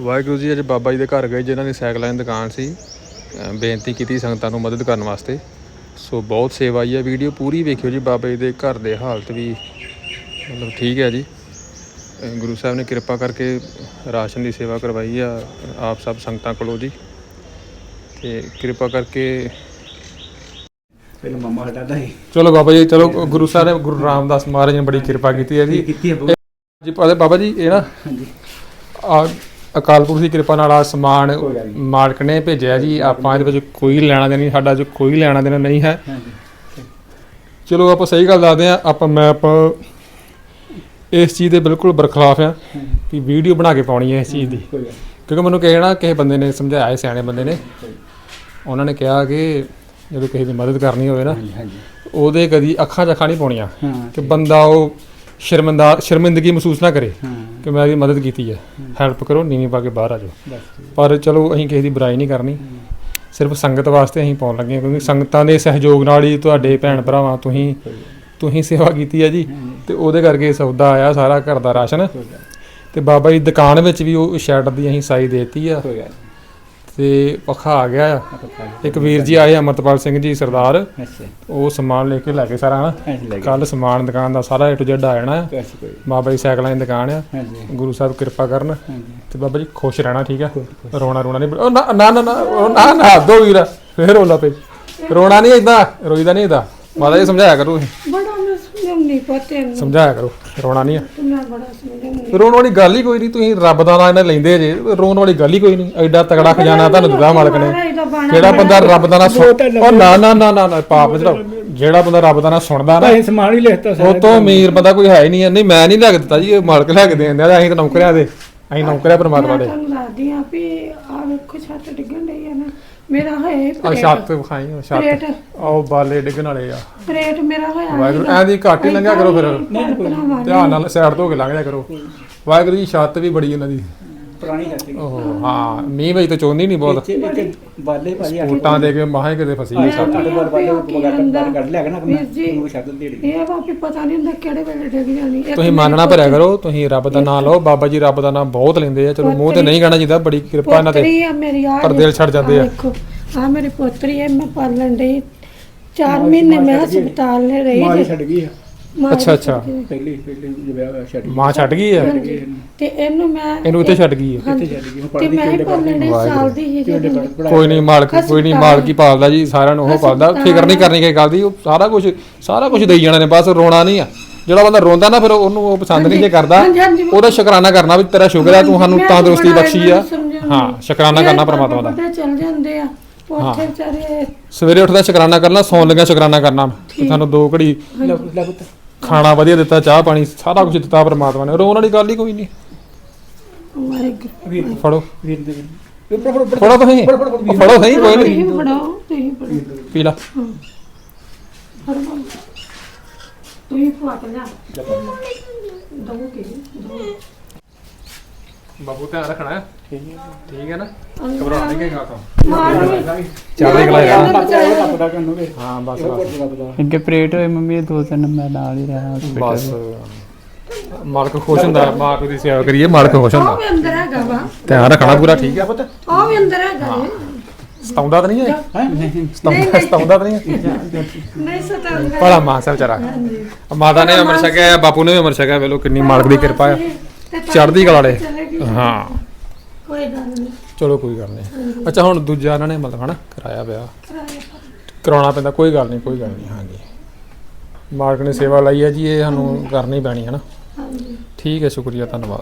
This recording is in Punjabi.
ਵਾਹਿਗੁਰੂ ਜੀ ਅੱਜ ਬਾਬਾ ਜੀ ਦੇ ਘਰ ਗਏ ਜਿਨ੍ਹਾਂ ਦੀ ਸਾਈਕਲਾਂ ਦੀ ਦੁਕਾਨ ਸੀ। ਬੇਨਤੀ ਕੀਤੀ ਸੰਗਤਾਂ ਨੂੰ ਮਦਦ ਕਰਨ ਵਾਸਤੇ। ਸੋ ਬਹੁਤ ਸੇਵਾ ਆਈ ਹੈ ਵੀਡੀਓ ਪੂਰੀ ਵੇਖਿਓ ਜੀ ਬਾਬਾ ਜੀ ਦੇ ਘਰ ਦੇ ਹਾਲਤ ਵੀ ਮਤਲਬ ਠੀਕ ਹੈ ਜੀ। ਗੁਰੂ ਸਾਹਿਬ ਨੇ ਕਿਰਪਾ ਕਰਕੇ ਰਾਸ਼ਨ ਦੀ ਸੇਵਾ ਕਰਵਾਈ ਆ ਆਪ ਸਭ ਸੰਗਤਾਂ ਕੋਲੋਂ ਜੀ। ਤੇ ਕਿਰਪਾ ਕਰਕੇ ਪਹਿਲਾਂ ਮਾਮਾ ਹਟਾਦਾ ਹੈ ਚਲੋ ਬਾਬਾ ਜੀ ਚਲੋ ਗੁਰੂ ਸਾਹਿਬ ਨੇ ਗੁਰੂ ਰਾਮਦਾਸ ਮਹਾਰਾਜ ਨੇ ਬੜੀ ਕਿਰਪਾ ਕੀਤੀ ਹੈ ਜੀ। ਕੀਤੀ ਹੈ ਬਹੁਤ। ਜੀ ਬਾਬਾ ਜੀ ਇਹ ਨਾ ਹਾਂਜੀ। ਆ ਅਕਾਲ ਪੁਰਖ ਦੀ ਕਿਰਪਾ ਨਾਲ ਆ ਸਮਾਨ। ਮਾਲਕ ਨੇ ਭੇਜਿਆ ਜੀ। ਆਪਾਂ ਇਹਦੇ ਵਿੱਚ ਕੋਈ ਲੈਣਾ ਦੇਣਾ ਨਹੀਂ ਸਾਡਾ ਜੋ ਕੋਈ ਲੈਣਾ ਦੇਣਾ ਨਹੀਂ ਹੈ। ਚਲੋ ਆਪਾਂ ਸਹੀ ਗੱਲ ਦੱਸਦੇ ਆ ਆਪਾਂ ਮੈਂ ਆਪਾਂ ਇਸ ਚੀਜ਼ ਦੇ ਬਿਲਕੁਲ ਬਰਖਲਾਫ ਆ ਕਿ ਵੀਡੀਓ ਬਣਾ ਕੇ ਪਾਉਣੀ ਹੈ ਇਸ ਚੀਜ਼ ਦੀ। ਕਿਉਂਕਿ ਮੈਨੂੰ ਕਹੇ ਨਾ ਕਿਸੇ ਬੰਦੇ ਨੇ ਸਮਝਾਇਆ ਹੈ, ਸਿਆਣੇ ਬੰਦੇ ਨੇ। ਉਹਨਾਂ ਨੇ ਕਿਹਾ ਕਿ ਜਦੋਂ ਕਿਸੇ ਦੀ ਮਦਦ ਕਰਨੀ ਹੋਵੇ ਨਾ ਉਹਦੇ ਕਦੀ ਅੱਖਾਂ 'ਚ ਅੱਖਾਂ ਨਹੀਂ ਪਾਉਣੀਆਂ ਕਿ ਬੰਦਾ ਉਹ ਸ਼ਰਮਿੰਦਾ ਸ਼ਰਮਿੰਦਗੀ ਮਹਿਸੂਸ ਨਾ ਕਰੇ। ਕਿ ਮੈਂ ਇਹਦੀ ਮਦਦ ਕੀਤੀ ਹੈ। ਹੈਲਪ ਕਰੋ ਨੀਵੀਂ ਪਾ ਕੇ ਬਾਹਰ ਆ ਜਾਓ। ਪਰ ਚਲੋ ਅਸੀਂ ਕਿਸੇ ਦੀ ਬੁਰਾਈ ਨਹੀਂ ਕਰਨੀ। ਸਿਰਫ ਸੰਗਤ ਵਾਸਤੇ ਅਸੀਂ ਪਾਉਣ ਲੱਗੇ ਹਾਂ ਕਿਉਂਕਿ ਸੰਗਤਾਂ ਦੇ ਸਹਿਯੋਗ ਨਾਲ ਹੀ ਤੁਹਾਡੇ ਭੈਣ ਭਰਾਵਾਂ ਤੁਸੀਂ ਤੁਸੀਂ ਸੇਵਾ ਕੀਤੀ ਹੈ ਜੀ। ਤੇ ਉਹਦੇ ਕਰਕੇ ਸੌਦਾ ਆਇਆ ਸਾਰਾ ਘਰ ਦਾ ਰਾਸ਼ਨ। ਤੇ ਬਾਬਾ ਜੀ ਦੁਕਾਨ ਵਿੱਚ ਵੀ ਉਹ ਸ਼ੈਡ ਦੀ ਅਸੀਂ ਸਾਈ ਦੇਤੀ ਆ। ਤੇ ਪੱਖਾ ਆ ਗਿਆ ਆ। ਇੱਕ ਵੀਰ ਜੀ ਆਏ ਅਮਰਤਪਾਲ ਸਿੰਘ ਜੀ ਸਰਦਾਰ। ਅੱਛਾ। ਉਹ ਸਮਾਨ ਲੈ ਕੇ ਲੈ ਕੇ ਸਾਰਾ ਹਨਾ ਕੱਲ ਸਮਾਨ ਦੁਕਾਨ ਦਾ ਸਾਰਾ ਏ ਟੂ ਜ਼ੈਡ ਆ ਜਾਣਾ ਆ। ਬਾਬਾ ਜੀ ਸਾਈਕਲਾਂ ਦੀ ਦੁਕਾਨ ਆ। ਗੁਰੂ ਸਾਹਿਬ ਕਿਰਪਾ ਕਰਨ। ਤੇ ਬਾਬਾ ਜੀ ਖੁਸ਼ ਰਹਿਣਾ ਠੀਕ ਆ? ਰੋਣਾ ਰੋਣਾ ਨਹੀਂ ਉਹ ਨਾ ਨਾ ਨਾ ਨਾ ਉਹ ਨਾ ਨਾ ਦੋ ਵੀਰ ਫੇਰ ਰੋਲਾ ਪਈ। ਰੋਣਾ ਨਹੀਂ ਇਦਾਂ ਰੋਈਦਾ ਨਹੀਂ ਇਦਾਂ ਮਾਤਾ ਜੀ ਸਮਝਾਇਆ ਕਰੋ ਤੁਸੀਂ। ਬੜਾ ਮੈਂ ਸਮਝਾਉਣੀ ਪਤੇ ਸਮਝਾਇਆ ਕਰੋ। ਰੋਣਾ ਨਹੀਂ ਬੜਾ ਸਮਝਾਉਣੀ ਰੋਣ ਵਾਲੀ ਗੱਲ ਹੀ ਕੋਈ ਨਹੀਂ ਤੁਸੀਂ ਰੱਬ ਦਾ ਨਾਂ ਇਹਨਾਂ ਲੈਂਦੇ ਜੇ। ਰੋਣ ਵਾਲੀ ਗੱਲ ਹੀ ਕੋਈ ਨਹੀਂ। ਐਡਾ ਤਗੜਾ ਖਜ਼ਾਨਾ ਤੁਹਾਨੂੰ ਦਿੱਤਾ ਮਾਲਕ ਨੇ। ਜਿਹੜਾ ਬੰਦਾ ਰੱਬ ਦਾ ਨਾਂ ਸੁਣ ਉਹ ਨਾ ਨਾ ਨਾ ਨਾ ਨਾ, ਪਾਪ ਜਿਹੜਾ ਜਿਹੜਾ ਬੰਦਾ ਰੱਬ ਦਾ ਨਾਂ ਸੁਣਦਾ ਨਾ ਭਾਈ ਸਮਾਨ ਹੀ ਲਿਖਤਾ ਉਹ ਤੋਂ ਅਮੀਰ ਬੰਦਾ ਕੋਈ ਹੈ ਹੀ ਨਹੀਂ ਹੈ। ਨਹੀਂ ਮੈਂ ਨਹੀਂ ਲੈ ਕੇ ਦਿੱਤਾ ਜੀ ਇਹ ਮਾਲਕ ਲੈ ਕੇ ਦੇਣ ਦਿਆ ਅਸੀਂ ਤਾਂ ਨੌਕਰਿਆਂ ਦੇ। ਅਸੀਂ ਨੌਕਰਿਆਂ ਪਰਮਾਤਮਾ ਦੇ। ਤੁਹਾਨੂੰ ਦੱਸਦੀ ਆ ਵੀ ਆ ਵੇਖੋ ਛੱਤ ਡਿੱਗਣ ਡਈ ਆ ਨਾ। ਮੇਰਾ ਹੋਇਆ ਆ ਛੱਤ ਵਿਖਾਈ ਛੱਤ। ਪਲੇਟ ਉਹ ਬਾਲੇ ਡਿੱਗਣ ਵਾਲੇ ਆ। ਪਲੇਟ ਮੇਰਾ ਹੋਇਆ ਵਾਹਿਗੁਰੂ ਐਂ ਦੀ ਘੱਟ ਹੀ ਲੰਘਿਆ ਕਰੋ ਫਿਰ। ਧਿਆਨ ਨਾਲ ਸਾਈਡ ਤੋਂ ਹੋ ਕੇ ਲੰਘ ਜਾ ਕਰੋ। ਵਾਹਿਗੁਰੂ ਜੀ ਛੱਤ ਵੀ ਬੜੀ ਇਹਨਾਂ ਦੀ। ਪੁਰਾਣੀ ਹੈ ਸੀ ਓਹ ਹਾਂ ਮੀਂਹ ਵਿੱਚ ਤਾਂ ਚੋਂਦੀ ਨਹੀਂ ਬਹੁਤ। ਬਾਲੇ ਭਾਜੀ ਆ ਬੂਟਾਂ ਦੇ ਕੇ ਮਾਹੇ ਕਿਤੇ ਫਸੀ ਹੋਈ ਛੱਤ ਸਾਡੇ ਬਾਲ ਬਾਲੇ ਬਗਾੜ ਕੱਢ ਲਿਆ ਨਾ ਵੀਰ ਜੀ। ਉਹ ਛੱਡ ਦੇ ਇਹ ਵਾ ਵੀ ਪਤਾ ਨਹੀਂ ਹੁੰਦਾ ਕਿਹੜੇ ਵੇਲੇ ਡਿੱਗ ਜਾਣੀ। ਇੱਕ ਤੁਸੀਂ ਮਾਨਣਾ ਭਰਿਆ ਕਰੋ ਤੁਸੀਂ ਰੱਬ ਦਾ ਨਾਮ ਲਓ ਬਾਬਾ ਜੀ ਰੱਬ ਦਾ ਨਾਮ ਬਹੁਤ ਲੈਂਦੇ ਆ। ਚਲੋ ਮੂੰਹ ਤੇ ਨਹੀਂ ਕਹਿਣਾ ਚਾਹੀਦਾ ਬੜੀ ਕਿਰਪਾ ਇਹਨਾਂ ਤੇ। ਪੋਤਰੀ ਆ ਮੇਰੀ ਆ ਪਰ ਦਿਲ ਛੱਡ ਜਾਂਦੇ ਆ। ਦੇਖੋ ਆ ਮੇਰੀ ਪੋਤਰੀ ਹੈ ਮੈਂ ਪਾਲਣ ਡਈ। 4 ਮਹੀਨੇ ਮੈਂ ਹਸਪਤਾਲ ਨੇ ਰਹੀ ਮਾਂ ਹੀ ਜੀ। ਛੱਡ ਗਈ ਆ। ਮਾਂ ਅੱਛਾ, ਅੱਛਾ। ਛੱਡ ਗਈ। ਪਹਿਲੀ ਪਹਿਲੀ ਜੋ ਵਿਆਹ ਹੋਇਆ ਛੱਡ ਗਈ। ਮਾਂ ਛੱਡ ਗਈ ਹੈ? ਹਾਂਜੀ। ਤੇ ਇਹਨੂੰ ਮੈਂ ਇਹਨੂੰ ਇੱਥੇ ਛੱਡ ਗਈ ਹੈ? ਹਾਂਜੀ। ਛੱਡ ਗਈ, ਹੁਣ ਤੇ ਪੜ੍ਹਦੀ ਮੈਂ ਹੀ ਡਈ ਸਾਲ ਦੀ ਜਦੋਂ ਪੜ੍ਹ ਕੋਈ ਨਹੀਂ ਮਾਲਕ ਕੋਈ ਨਹੀਂ ਮਾਲਕ ਹੀ ਪਾਲਦਾ ਜੀ ਸਾਰਿਆਂ ਨੂੰ ਉਹ ਪਾਲਦਾ। ਫਿਕਰ ਨਹੀਂ ਕਰਨੀ ਕਿਸੇ ਗੱਲ ਦੀ ਉਹ ਸਾਰਾ ਕੁਝ ਸਾਰਾ ਕੁਝ ਦੇਈ ਜਾਣਾ ਨੇ ਬਸ ਰੋਣਾ ਨਹੀਂ ਆ। ਜਿਹੜਾ ਬੰਦਾ ਰੋਂਦਾ ਨਾ ਫਿਰ ਉਹਨੂੰ ਉਹ ਪਸੰਦ ਨਹੀਂ ਜੇ ਕਰਦਾ। ਹਾਂਜੀ, ਹਾਂਜੀ। ਉਹਦਾ ਸ਼ੁਕਰਾਨਾ ਕਰਨਾ ਵੀ ਤੇਰਾ ਸ਼ੁਕਰ ਹੈ ਤੂੰ ਸਾਨੂੰ ਮੈਂ ਤੰਦਰੁਸਤੀ ਬੜਾ ਬਖਸ਼ੀ ਆ। ਇਹਨਾਂ ਨੂੰ ਸਮਝਾਉਂਦੀ। ਹਾਂ ਸ਼ੁਕਰਾਨਾ ਕਰਨਾ ਪ੍ਰਮਾਤਮਾ ਦਾ। ਬਾਬਾ ਚੱਲ ਜਾਂਦੇ ਆ। ਉੱਥੇ ਵਿਚਾਰੇ ਸਵੇਰੇ ਉੱਠਦਾ ਸ਼ੁਕਰਾਨਾ ਕਰਨਾ ਸੌਣ ਲੱਗਿਆ ਸ਼ੁਕਰਾਨਾ ਕਰਨਾ। ਤੁਹਾਨੂੰ ਦੋ ਘੜੀ ਲੱਗ ਲੱਗ ਤਾ ਖਾਣਾ ਵਧੀਆ ਦਿੱਤਾ ਚਾਹ ਪਾਣੀ ਸਾਰਾ ਕੁਝ ਦਿੱਤਾ ਪ੍ਰਮਾਤਮਾ ਨੇ ਰੋਣ ਵਾਲੀ ਗੱਲ ਹੀ ਕੋਈ ਨਹੀਂ। ਵੀਰ ਫੜੋ। ਵੀਰ ਦੇ ਵੀਰ ਫੜੋ ਫੜੋ ਫੜੋ। ਤੁਸੀਂ। ਫੜੋ ਸਹੀ ਕੋਈ ਨਹੀਂ। ਤੁਸੀਂ ਤੁਸੀਂ ਪੀ ਲਾ। ਤੁਸੀਂ ਲਿਆ ਦੋ ਕੇ ਦੋ ਬਾਬੂ ਧਿਆਨ ਰੱਖਣਾ ਹੈ। ਠੀਕ ਹੈ। ਠੀਕ ਹੈ ਨਾ? ਘਬਰਾਉਣ ਨਹੀਂ ਕਿਹਾ ਤਾਂ। ਮਾਰ ਚੱਲ ਨਿਕਲਾ ਯਾਰ। ਪਤਾ ਕਰਨ ਨੂੰ ਹਾਂ ਬਸ ਬਸ। ਅੱਗੇ ਪ੍ਰੇਟ ਹੋਏ ਮੰਮੀ ਦੇ ਤਿੰਨ ਮੈਂ ਨਾਲ ਹੀ ਰਹਾ ਬਸ। ਮਾਲਕ ਖੁਸ਼ ਹੁੰਦਾ ਹੈ, ਮਾਲਕ ਦੀ ਸੇਵਾ ਕਰੀਏ ਮਾਲਕ ਖੁਸ਼ ਉਹ ਹੁੰਦਾ ਵੀ ਅੰਦਰ ਹੈਗਾ ਵਾ। ਧਿਆਨ ਰੱਖਣਾ ਪੂਰਾ ਠੀਕ ਹੈ ਪੁੱਤ। ਉਹ ਵੀ ਅੰਦਰ ਹੈਗਾ ਜੀ। ਸਤਾਉਂਦਾ ਤਾਂ ਨਹੀਂ ਹੈ ਹੈ? ਨਹੀਂ ਸਤਾਉਂਦਾ ਸਤਾਉਂਦਾ ਤਾਂ ਨਹੀਂ ਹੈ ਨਹੀਂ ਸਤਾਉਂਦਾ। ਭਲਾ ਮਾਂ ਸਾਹਿਬ ਵਿਚਾਰਾ। ਮਾਤਾ ਨੇ ਅਮਰ ਛਕਿਆ ਬਾਪੂ ਨੇ ਵੀ ਅਮਰ ਛਕਿਆ ਵੇਲੋ ਕਿੰਨੀ ਮਾਲਕ ਦੀ ਕਿਰਪਾ ਹੈ ਚੜ੍ਹਦੀ ਕਲਾ ਵਾਲੇ। ਹਾਂ। ਕੋਈ ਗੱਲ ਨਹੀਂ। ਚਲੋ ਕੋਈ ਗੱਲ ਨਹੀਂ। ਅੱਛਾ ਹੁਣ ਦੂਜਾ ਇਹਨਾਂ ਨੇ ਮਤਲਬ ਹਨਾ ਕਰਾਇਆ ਵਿਆਹ ਕਰਾਉਣਾ ਪੈਂਦਾ ਕੋਈ ਗੱਲ ਨਹੀਂ ਕੋਈ ਗੱਲ ਨਹੀਂ ਹਾਂਜੀ। ਮਾਲਕ ਨੇ ਸੇਵਾ ਲਈ ਹੈ ਜੀ ਇਹ ਸਾਨੂੰ ਕਰਨੀ ਪੈਣੀ ਹੈ ਨਾ। ਹਾਂਜੀ। ਠੀਕ ਹੈ ਸ਼ੁਕਰੀਆ ਧੰਨਵਾਦ।